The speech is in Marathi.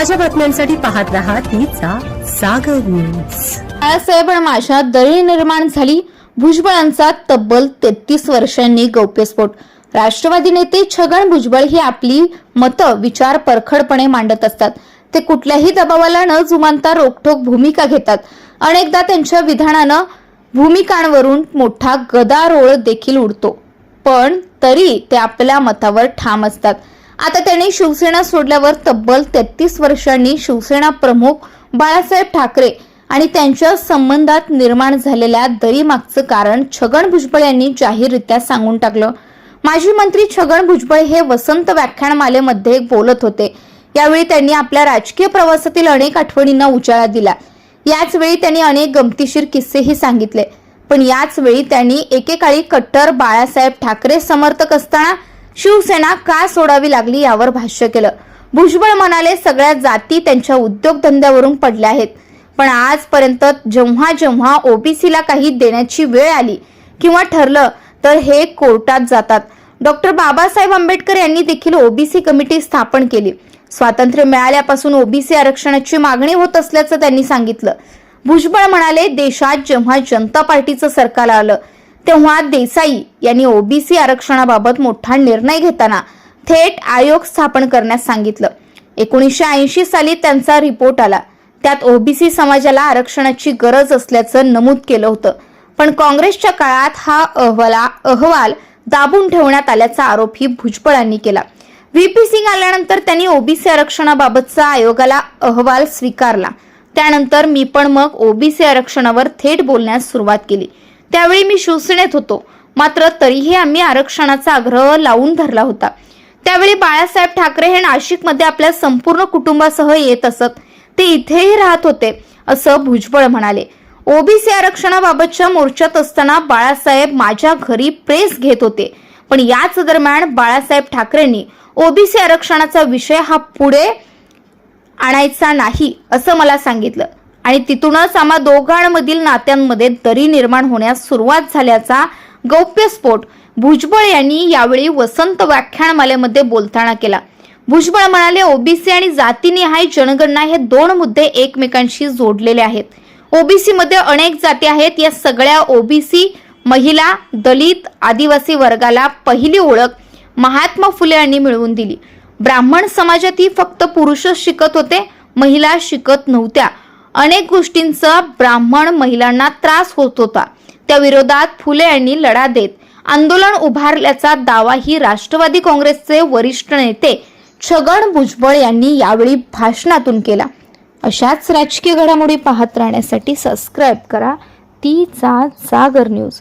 ताज्या बातम्यांसाठी पाहत राहा तिचा सागर न्यूज बाळासाहेब माशात दरी निर्माण झाली. भुजबळांचा तब्बल तेहतीस वर्षांनी गौप्यस्फोट. राष्ट्रवादी नेते छगन भुजबळ ही आपली मतं विचार परखडपणे मांडत असतात. ते कुठल्याही दबावाला न जुमानता रोखठोक भूमिका घेतात. अनेकदा त्यांच्या विधानानं भूमिकांवरून मोठा गदारोळ देखील उडतो. पण तरी ते आपल्या मतावर ठाम असतात. आता त्यांनी शिवसेना सोडल्यावर तब्बल तेहतीस वर्षांनी शिवसेना प्रमुख बाळासाहेब ठाकरे आणि त्यांच्या संबंधात निर्माण झालेल्या दरीमागचं कारण छगन भुजबळ यांनी जाहीररित्या सांगून टाकलं. माजी मंत्री छगन भुजबळ हे वसंत व्याख्यानमालेमध्ये बोलत होते. यावेळी त्यांनी आपल्या राजकीय प्रवासातील अनेक आठवणींना उजाळा दिला. याच वेळी त्यांनी अनेक गमतीशीर किस्सेही सांगितले. पण याच वेळी त्यांनी एकेकाळी कट्टर बाळासाहेब ठाकरे समर्थक असताना शिवसेना का सोडावी लागली यावर भाष्य केलं. भुजबळ म्हणाले सगळ्या जाती त्यांच्या उद्योगधंद्यावरून पडल्या आहेत. पण आजपर्यंत जेव्हा जेव्हा ओबीसीला काही देण्याची वेळ आली किंवा ठरलं तर हे कोर्टात जातात. डॉक्टर बाबासाहेब आंबेडकर यांनी देखील ओबीसी कमिटी स्थापन केली. स्वातंत्र्य मिळाल्यापासून ओबीसी आरक्षणाची मागणी होत असल्याचं त्यांनी सांगितलं. भुजबळ म्हणाले देशात जेव्हा जनता पार्टीचं सरकार आलं तेव्हा देसाई यांनी ओबीसी आरक्षणाबाबत मोठा निर्णय घेताना थेट आयोग स्थापन करण्यास सांगितलं. एकोणीसशे ऐंशी साली त्यांचा रिपोर्ट आला. त्यात ओबीसी समाजाला आरक्षणाची गरज असल्याचं नमूद केलं होतं. पण काँग्रेसच्या काळात हा अहवाला अहवाल दाबून ठेवण्यात आल्याचा आरोपही भुजबळांनी केला. व्ही. सिंग आल्यानंतर त्यांनी ओबीसी आरक्षणाबाबतचा आयोगाला अहवाल स्वीकारला. त्यानंतर मी पण मग ओबीसी आरक्षणावर थेट बोलण्यास सुरुवात केली. त्यावेळी मी शिवसेनेत होतो. मात्र तरीही आम्ही आरक्षणाचा आग्रह लावून धरला होता. त्यावेळी बाळासाहेब ठाकरे हे नाशिकमध्ये आपल्या संपूर्ण कुटुंबासह येत असत. ते इथेही राहत होते असं भुजबळ म्हणाले. ओबीसी आरक्षणाबाबतच्या मोर्चात असताना बाळासाहेब माझ्या घरी प्रेस घेत होते. पण याच दरम्यान बाळासाहेब ठाकरेंनी ओबीसी आरक्षणाचा विषय हा पुढे आणायचा नाही असं मला सांगितलं. आणि तिथूनच आम्हा दोघांमधील नात्यांमध्ये दरी निर्माण होण्यास सुरुवात झाल्याचा गौप्यस्फोट भुजबळ यांनी यावेळी वसंत व्याख्यानमालेमध्ये बोलताना केला. भुजबळ म्हणाले ओबीसी आणि जातीनिहाय जनगणना हे दोन मुद्दे एकमेकांशी जोडलेले आहेत. ओबीसी मध्ये अनेक जाती आहेत. या सगळ्या ओबीसी महिला दलित आदिवासी वर्गाला पहिली ओळख महात्मा फुले यांनी मिळवून दिली. ब्राह्मण समाजातही फक्त पुरुषच शिकत होते महिला शिकत नव्हत्या. अनेक गोष्टींचा ब्राह्मण महिलांना त्रास होत होता. त्या विरोधात फुले यांनी लढा देत आंदोलन उभारल्याचा दावाही राष्ट्रवादी काँग्रेसचे वरिष्ठ नेते छगन भुजबळ यांनी यावेळी भाषणातून केला. अशाच राजकीय घडामोडी पाहत राहण्यासाठी सबस्क्राईब करा. तीचा जागर न्यूज